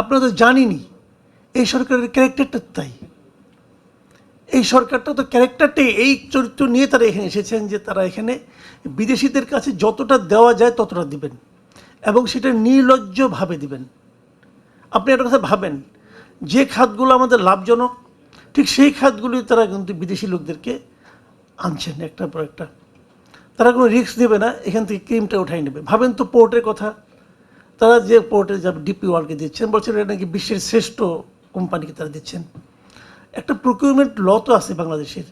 আপনারা তো জানিনি এই সরকারের ক্যারেক্টারটা তাই। এই সরকারটা তো ক্যারেক্টারটাই এই চরিত্র নিয়ে তারা এখানে এসেছেন যে তারা এখানে বিদেশিদের কাছে যতটা দেওয়া যায় ততটা দিবেন এবং সেটা নির্লজ্জভাবে দিবেন। আপনি একটা কথা ভাবেন, যে খাতগুলো আমাদের লাভজনক, ঠিক সেই খাতগুলি তারা কিন্তু বিদেশি লোকদেরকে আনছেন একটার পর একটা। তারা কোনো রিস্ক নেবে না, এখান থেকে ক্রিমটা উঠাই নেবে। ভাবেন তো পোর্টের কথা তারা যে পোর্টে যাবে ডিপি ওয়ার্ল্ডকে দিচ্ছেন, বলছেন এটা নাকি বিশ্বের শ্রেষ্ঠ কোম্পানিকে তারা দিচ্ছেন। একটা প্রকিউরমেন্ট ল তো আছে বাংলাদেশের।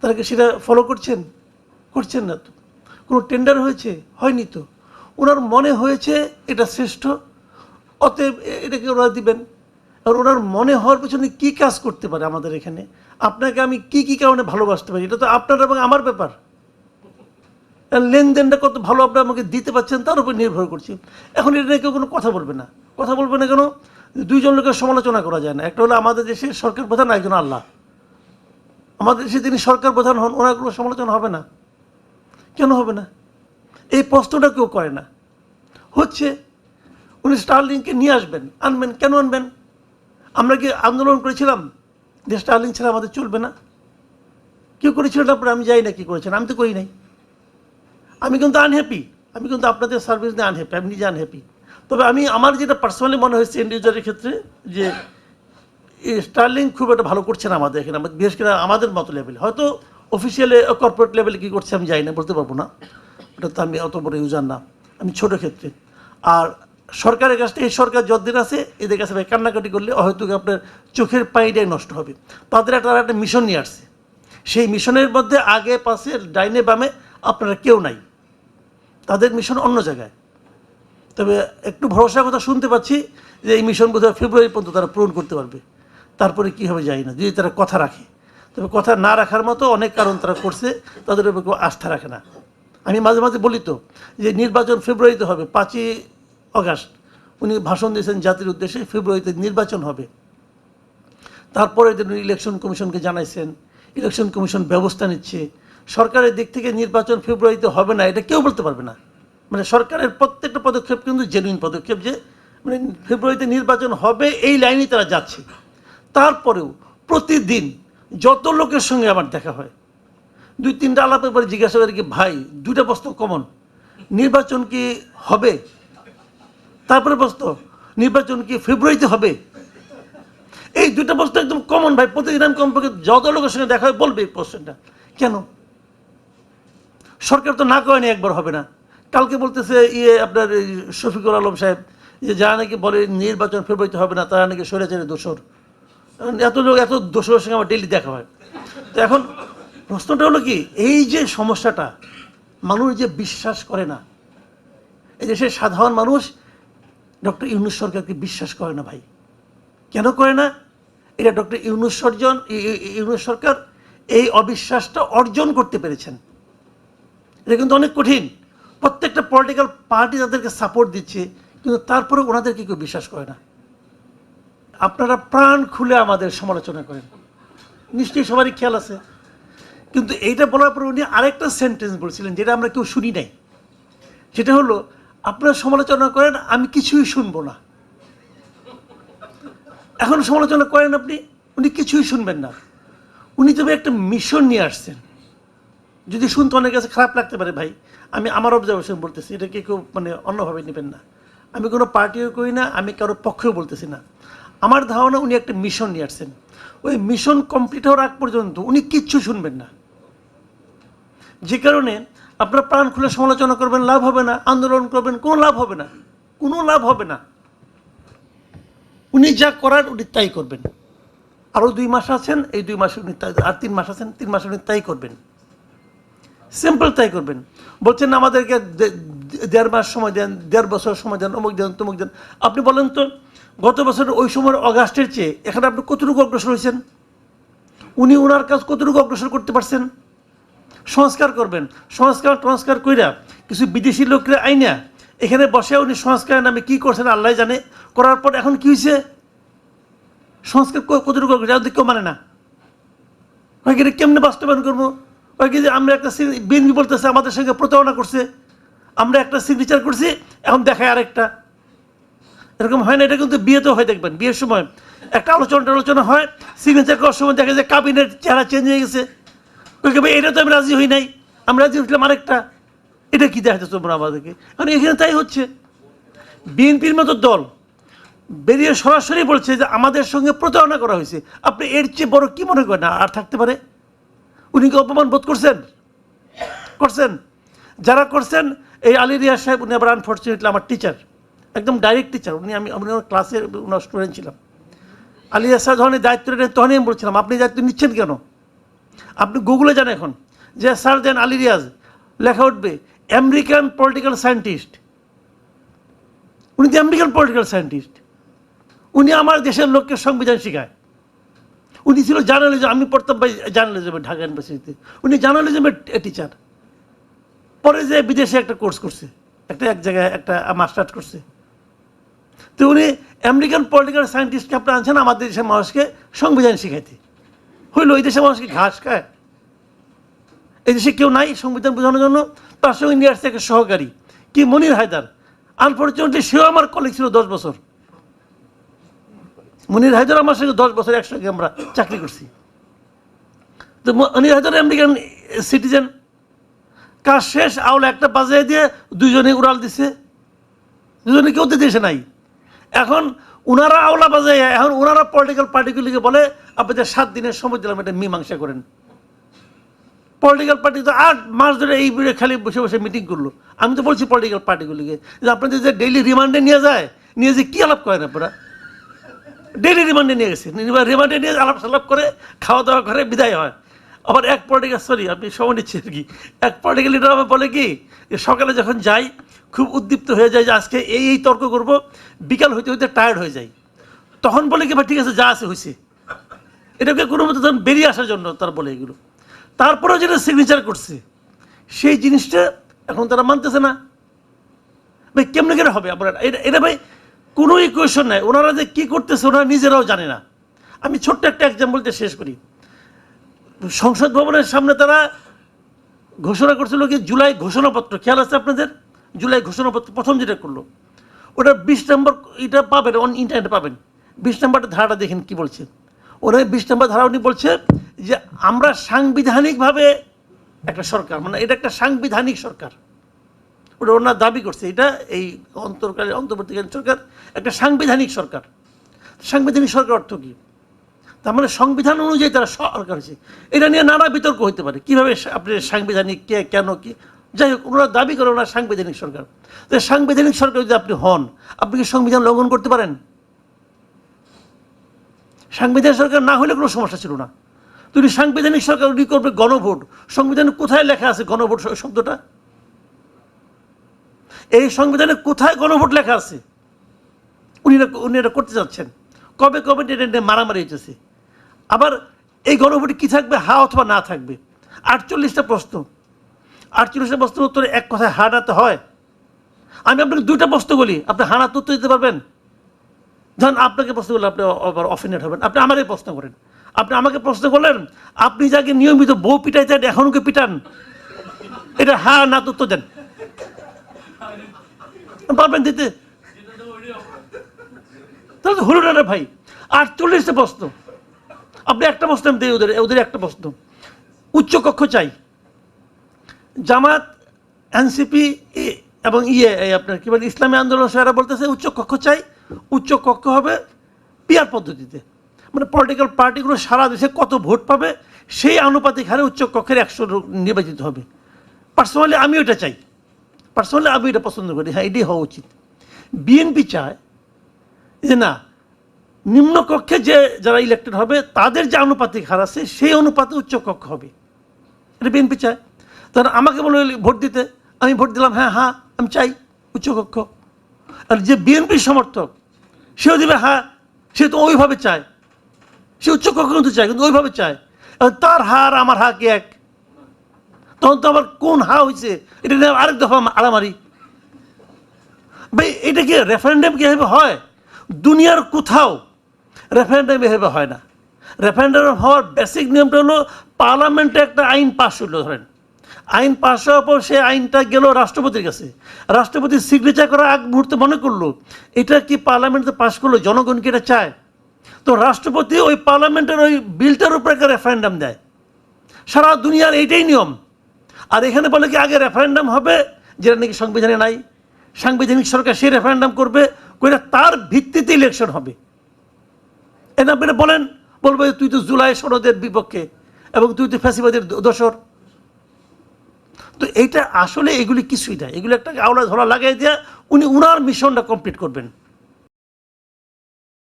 তারা কি সেটা ফলো করছেন? করছেন না তো। কোনো টেন্ডার হয়েছে? হয়নি তো। ওনার মনে হয়েছে এটা শ্রেষ্ঠ, অতএব এটাকে ওরা দিবেন। আর ওনার মনে হওয়ার পেছনে কী কাজ করতে পারে আমাদের এখানে? আপনাকে আমি কি কি কারণে ভালোবাসতে পারি? এটা তো আপনার এবং আমার ব্যাপার। লেনদেনটা কত ভালো আপনি আমাকে দিতে পারছেন, তার উপর নির্ভর করছি। এখন এটা নিয়ে কেউ কোনো কথা বলবে না। কথা বলবে না কেন? দুইজন লোকের সমালোচনা করা যায় না। একটা হলো আমাদের দেশের সরকার প্রধান একজন আল্লাহ। আমাদের দেশে তিনি সরকার প্রধান হন ওনার কোনো সমালোচনা হবে না। কেন হবে না? এই প্রশ্নটা কেউ করে না। হচ্ছে, উনি স্টার্লিংকে নিয়ে আসবেন। আনবেন, কেন আনবেন? আমরা কি আন্দোলন করেছিলাম? যে স্টার্লিং ছাড়া আমাদের চলবে না? কেউ করেছিল তারপরে আমি যাই না কি করেছেন, আমি তো করি নাই। আমি কিন্তু আনহ্যাপি আমি কিন্তু আপনাদের সার্ভিস নিয়ে আনহ্যাপি আমি নিজে আনহ্যাপি তবে আমি, আমার যেটা পার্সোনালি মনে হয়েছে ইউজারের ক্ষেত্রে, যে স্টার্লিং খুব একটা ভালো করছে না আমাদের এখানে বিশেষ করে আমাদের মতো লেভেলে হয়তো অফিসিয়ালে কর্পোরেট লেভেলে কী করছে আমি যাই না, বলতে পারব না। ওটা তো আমি অত বড় ইউজার না, আমি ছোট ক্ষেত্রে। আর সরকারের কাছে এই সরকার যতদিন আছে, এদের কাছে ভাই কান্নাকাটি করলে হয়তো আপনার চোখের পানিটাই নষ্ট হবে। তাদের একটা একটা মিশন নিয়ে আসছে। সেই মিশনের মধ্যে আগে, পাশে, ডাইনে, বামে আপনারা কেউ নাই। তাদের মিশন অন্য জায়গায়। তবে একটু ভরসার কথা শুনতে পাচ্ছি যে এই মিশন বোধহয় ফেব্রুয়ারি পর্যন্ত তারা পূরণ করতে পারবে। তারপরে কী হবে জানি না, যদি তারা কথা রাখে। তবে কথা না রাখার মতো অনেক কারণ তারা করছে, তাদের উপর কেউ আস্থা রাখে না। আমি মাঝে মাঝে বলি তো যে নির্বাচন ফেব্রুয়ারিতে হবে, পাঁচই অগাস্ট। উনি ভাষণ দিয়েছেন জাতির উদ্দেশ্যে, ফেব্রুয়ারিতে নির্বাচন হবে। তারপরে দিন ইলেকশন কমিশনকে জানাইছেন, ইলেকশন কমিশন ব্যবস্থা নিচ্ছে সরকারের দিক থেকে নির্বাচন ফেব্রুয়ারিতে হবে না, এটা কেউ বলতে পারবে না। মানে সরকারের প্রত্যেকটা পদক্ষেপ কিন্তু জেনুইন পদক্ষেপ যে মানে ফেব্রুয়ারিতে নির্বাচন হবে এই লাইনেই তারা যাচ্ছে। তারপরেও প্রতিদিন যত লোকের সঙ্গে আমার দেখা হয়, দুই তিনটা আলাপের পরে জিজ্ঞাসা করে কি, ভাই, দুইটা প্রশ্ন কমন নির্বাচন কি হবে? তারপরে প্রশ্ন, নির্বাচন কি ফেব্রুয়ারিতে হবে? এই দুটো প্রশ্ন একদম কমন ভাই, প্রতিদিন আমি কমপক্ষে যত লোকের সঙ্গে দেখা হয় বলবে এই প্রশ্নটা। কেন? সরকার তো না করেনি একবার হবে না। কালকে বলতেছে ইয়ে আপনার শফিকুল আলম সাহেব, যে যারা নাকি বলে নির্বাচন ফেব্রুয়ারিতে হবে না তারা নাকি সরে সরেচারে দোষর। এত লোক, এত দোষরের সঙ্গে আমার ডেলি দেখা হয়। তো এখন প্রশ্নটা হলো কি, এই যে সমস্যাটা, মানুষ যে বিশ্বাস করে না, এই দেশের সাধারণ মানুষ, ডক্টর ইউনুস সরকারকে বিশ্বাস করে না ভাই। কেন করে না? এটা ডক্টর ইউনুস সর্জন ইউনুস সরকার এই অবিশ্বাসটা অর্জন করতে পেরেছেন। এটা কিন্তু অনেক কঠিন। প্রত্যেকটা পলিটিক্যাল পার্টি তাদেরকে সাপোর্ট দিচ্ছে, কিন্তু তারপরে ওনাদেরকে কেউ বিশ্বাস করে না? আপনারা প্রাণ খুলে আমাদের সমালোচনা করেন। নিশ্চয়ই সবারই খেয়াল আছে। কিন্তু এইটা বলার পরে উনি আরেকটা সেন্টেন্স বলছিলেন, যেটা আমরা কেউ শুনি নাই। সেটা হলো, আপনারা সমালোচনা করেন, আমি কিছুই শুনব না। এখন সমালোচনা করেন আপনি, উনি কিছুই শুনবেন না। উনি তবে একটা মিশন নিয়ে আসছেন। যদি শুনতে অনেক কাছে খারাপ লাগতে পারে, ভাই, আমি আমার অবজারভেশন বলতেছি, এটাকে কেউ মানে অন্যভাবে নেবেন না। আমি কোনো পার্টিও করি না, আমি কারোর পক্ষেও বলতেছি না। আমার ধারণা উনি একটা মিশন নিয়ে আসছেন। ওই মিশন কমপ্লিট হওয়ার আগ পর্যন্ত উনি কিচ্ছু শুনবেন না। যে কারণে আপনারা প্রাণ খুলে সমালোচনা করবেন, লাভ হবে না। আন্দোলন করবেন, কোনো লাভ হবে না। কোনো লাভ হবে না। উনি যা করার উনি তাই করবেন। আরও দুই মাস আছেন, এই দুই মাসে উনি আর তিন মাস আছেন, তিন মাসে উনি তাই করবেন। সিম্পল তাই করবেন। বলছেন আমাদেরকে দেড় মাস সময় দেন, দেড় বছর সময় দেন, অমুক দেন, তমুক দেন। আপনি বলেন তো, গত বছরের ওই সময়ের অগাস্টের চেয়ে এখানে আপনি কতটুকু অগ্রসর হয়েছেন? উনি ওনার কাজ কতটুকু অগ্রসর করতে পারছেন? সংস্কার করবেন। সংস্কার টংস্কার কইরা কিছু বিদেশি লোকরা আইনা, এখানে বসে উনি সংস্কারের নামে কি করছেন আল্লাহ জানে। করার পর এখন কি হয়েছে সংস্কার কতটুকু কেউ মানে না। এটা কেমনে বাস্তবায়ন করব? কয়েক যে আমরা একটা বিএনপি বলতেছে, আমাদের সঙ্গে প্রতারণা করছে। আমরা একটা সিগনেচার করছি, এখন দেখায় আরেকটা। এরকম হয় না, এটা কিন্তু বিয়েতেও হয়, দেখবেন, বিয়ের সময়। একটা আলোচনা আলোচনা হয় সিগনেচার করার সময় দেখা যায় কাবিনেট চেহারা চেঞ্জ হয়ে গেছে। ওই ভাই, এটা তো আমি রাজি হই নাই। আমি রাজি হচ্ছিলাম আরেকটা। এটা কি দেখাচ্ছে তোমরা আমাদেরকে? কারণ এখানে তাই হচ্ছে। বিএনপির মতো দল বেরিয়ে সরাসরি বলছে যে আমাদের সঙ্গে প্রতারণা করা হয়েছে। আপনি এর চেয়ে বড় কি মনে করেন? আর থাকতে পারে? উনি কি অপমান বোধ করছেন? করছেন? যারা করছেন, এই আলী রিয়াজ সাহেব, উনি আবার আনফর্চুনেটলি আমার টিচার একদম ডাইরেক্ট টিচার উনি আমি আমি ওনার ক্লাসে ওনার স্টুডেন্ট ছিলাম। আলী সাহেব যখন দায়িত্ব নিলেন, তখনই আমি বলছিলাম, আপনি দায়িত্ব নিচ্ছেন কেন? আপনি গুগলে যান এখন, যে স্যার দেন আলী রিয়াজ, লেখা উঠবে আমেরিকান পলিটিক্যাল সায়েন্টিস্ট উনি তো আমেরিকান পলিটিক্যাল সায়েন্টিস্ট উনি আমার দেশের লোককে সংবিধান শেখায়। উনি ছিল জার্নালিজম, আমি পড়তাম ভাই জার্নালিজমে ঢাকা ইউনিভার্সিটিতে। উনি জার্নালিজমের টিচার পরে যে বিদেশে একটা কোর্স করছে, একটা এক জায়গায় একটা মাস্টার্স করছে। তো উনি আমেরিকান পলিটিক্যাল সায়েন্টিস্টকে আপনি আনছেন, আমাদের দেশের মানুষকে সংবিধান শিখাইতে। হইল, এই দেশের মানুষকে ঘাস খায়? এই দেশে কেউ নাই সংবিধান বোঝানোর জন্য, তার সঙ্গে নিয়ে আসছে একটা সহকারী, কি মনির হায়দার। আনফর্চুনেটলি সেও আমার কলেজ ছিল দশ বছর। মনির হায়দার আমার সঙ্গে দশ বছর একসঙ্গে আমরা চাকরি করছি। তো মনির হায়দার আমেরিকান সিটিজেন কাজ শেষ, আউলা একটা বাজিয়ে দিয়ে দুজনে উড়াল দিছে। দুজনে কেউ তো নাই। এখন উনারা আওলা বাজায়, এখন ওনারা পলিটিক্যাল পার্টিগুলিকে বলে আপনাদের সাত দিনের সময় দিলাম, এটা মীমাংসা করেন। পলিটিক্যাল পার্টি তো আট মাস ধরে এই বিড়ে খালি বসে বসে মিটিং করল। আমি তো বলছি পলিটিক্যাল পার্টিগুলিকে যে আপনাদের যে ডেইলি রিমান্ডে নিয়ে যায়, নিয়ে যে কী আলাপ করেন আপনারা? ডেইলি রিমান্ডে নিয়ে গেছে। রিমান্ডে নিয়ে আলাপ সালাপ করে খাওয়া দাওয়া করে বিদায় হয়। আবার এক পলিটিক্যাল সরি আপনি সময় নিচ্ছেন কি। এক পলিটিক্যাল লিডার আমার বলে কি, যে সকালে যখন যাই, খুব উদ্দীপ্ত হয়ে যায় যে আজকে এই এই তর্ক করব, বিকাল হইতে হইতে টায়ার্ড হয়ে যায় তখন বলে কি, ভাই, ঠিক আছে, যা আছে হয়েছে এটাকে কোনো মতো তখন বেরিয়ে আসার জন্য তার বলে এগুলো। তারপরেও যেটা সিগনেচার করছে, সেই জিনিসটা এখন তারা মানতেছে না। ভাই, কেমনে কেন হবে? আপনার এটা এটা ভাই কোনো ইকুয়েশন নাই। ওনারা যে কী করতেছে, ওনারা নিজেরাও জানে না। আমি ছোট্ট একটা এক্সাম্পল দিয়ে শেষ করি। সংসদ ভবনের সামনে তারা ঘোষণা করছিল কি, জুলাই ঘোষণাপত্র। খেয়াল আছে আপনাদের? জুলাই ঘোষণাপত্র প্রথম যেটা করল। ওটা বিশ নম্বর এটা পাবেন অন ইন্টারনেটে পাবেন। বিশ নম্বরটা ধারাটা দেখেন কি বলছে। ওরা বিশ নম্বর ধারা উনি বলছে যে, আমরা সাংবিধানিকভাবে একটা সরকার মানে এটা একটা সাংবিধানিক সরকার। ওটা ওনার দাবি করছে, এটা এই অন্তর্কালীন অন্তর্বর্তীকালীন সরকার, একটা সাংবিধানিক সরকার। সাংবিধানিক সরকার অর্থ কী? তার মানে সংবিধান অনুযায়ী তারা সরকার হয়েছে। এটা নিয়ে নানা বিতর্ক হতে পারে। কীভাবে আপনি সাংবিধানিক কে, কেন কি? যাই হোক, ওনারা দাবি করে ওনার সাংবিধানিক সরকার। তো সাংবিধানিক সরকার যদি আপনি হন, আপনি কি সংবিধান লঙ্ঘন করতে পারেন? সাংবিধানিক সরকার না হলে কোনো সমস্যা ছিল না। তুমি সাংবিধানিক সরকার উনি করবে গণভোট, সংবিধানে কোথায় লেখা আছে গণভোট শব্দটা? এই সংবিধানে কোথায় গণভোট লেখা আছে? উনি উনি এটা করতে যাচ্ছেন। কবে কবে এটা মারামারি হইতেছে। আবার এই গণভোটে কী থাকবে, হা অথবা না থাকবে? আটচল্লিশটা প্রশ্ন। আটচল্লিশটা প্রশ্নের উত্তরে এক কথায় হা নাতে হয়। আমি আপনাকে দুইটা প্রশ্ন বলি। আপনি হানাতে উত্তর দিতে পারবেন? ধরেন আপনাকে প্রশ্ন করলে আপনি আবার অফেন্ডেড হবেন। আপনি আমাকে প্রশ্ন করেন। আপনি আমাকে প্রশ্ন করলেন, আপনি যাকে নিয়মিত বউ পিটাইতেন এখন ওকে পিটান। এটা হা না তো উত্তর দেন। পারবেন দিতে? তাহলে তো হলো না ভাই। আটচল্লিশটা প্রশ্ন। আপনি একটা প্রশ্ন দিই ওদের ওদের একটা প্রশ্ন। উচ্চ কক্ষ চাই। জামাত, এনসিপি এবং ইয়ে আপনার কি বলে, ইসলামী আন্দোলন সেরা বলতেছে, উচ্চ কক্ষ চাই। উচ্চ কক্ষ হবে পিয়ার পদ্ধতিতে। মানে পলিটিক্যাল পার্টিগুলো সারা দেশে কত ভোট পাবে, সেই আনুপাতিক হারে উচ্চ কক্ষের একশো নির্বাচিত হবে। পার্সোনালি আমি ওটা চাই। পার্সোনালি আমি এটা পছন্দ করি হ্যাঁ এটাই হওয়া উচিত। বিএনপি চায় যে না নিম্নকক্ষে যে যারা ইলেক্টেড হবে, তাদের যে আনুপাতিক হার আছে, সেই অনুপাতে উচ্চ কক্ষ হবে। এটা বিএনপি চায়। তখন আমাকে বলে, ভোট দিতে। আমি ভোট দিলাম হ্যাঁ হ্যাঁ আমি চাই উচ্চকক্ষ আর যে বিএনপির সমর্থক, সেও দিবে হ্যাঁ সে তো ওইভাবে চায়। সে উচ্চকক্ষ কিন্তু চায়, কিন্তু ওইভাবে চায়। তার হার, আমার হা কি এক? তখন তো আবার কোন হা হয়েছে এটা নিয়ে আরেক দফা আড়ামারি ভাই, এটা কি রেফারেন্ডাম কি হয়? দুনিয়ার কোথাও রেফারেন্ডাম এভাবে হয় না। রেফারেন্ডাম হওয়ার বেসিক নিয়মটা হলো পার্লামেন্টে একটা আইন পাস হইল ধরেন। আইন পাশ হওয়ার পর সে আইনটা গেল রাষ্ট্রপতির কাছে। রাষ্ট্রপতি সিগনেচার করার আগ মুহূর্তে মনে করল, এটা কি পার্লামেন্টে পাশ করল? জনগণ কি এটা চায়? তো রাষ্ট্রপতি ওই পার্লামেন্টের ওই বিলটার উপরে একটা রেফারেন্ডাম দেয়। সারা দুনিয়ার এইটাই নিয়ম। আর এখানে বলে কি আগে রেফারেন্ডাম হবে? যেটা নাকি সংবিধানে নাই। সাংবিধানিক সরকার সেই রেফারেন্ডাম করবে করে তার ভিত্তিতে ইলেকশন হবে। এটা আপনি বলেন, বলবে তুই তো জুলাই সনদের বিপক্ষে এবং তুই তো ফ্যাসিবাদের দোসর তো এইটা আসলে এগুলি কিছুই না। এগুলো একটা আওলা ধরা লাগাই দিয়ে উনি উনার মিশনটা কমপ্লিট করবেন।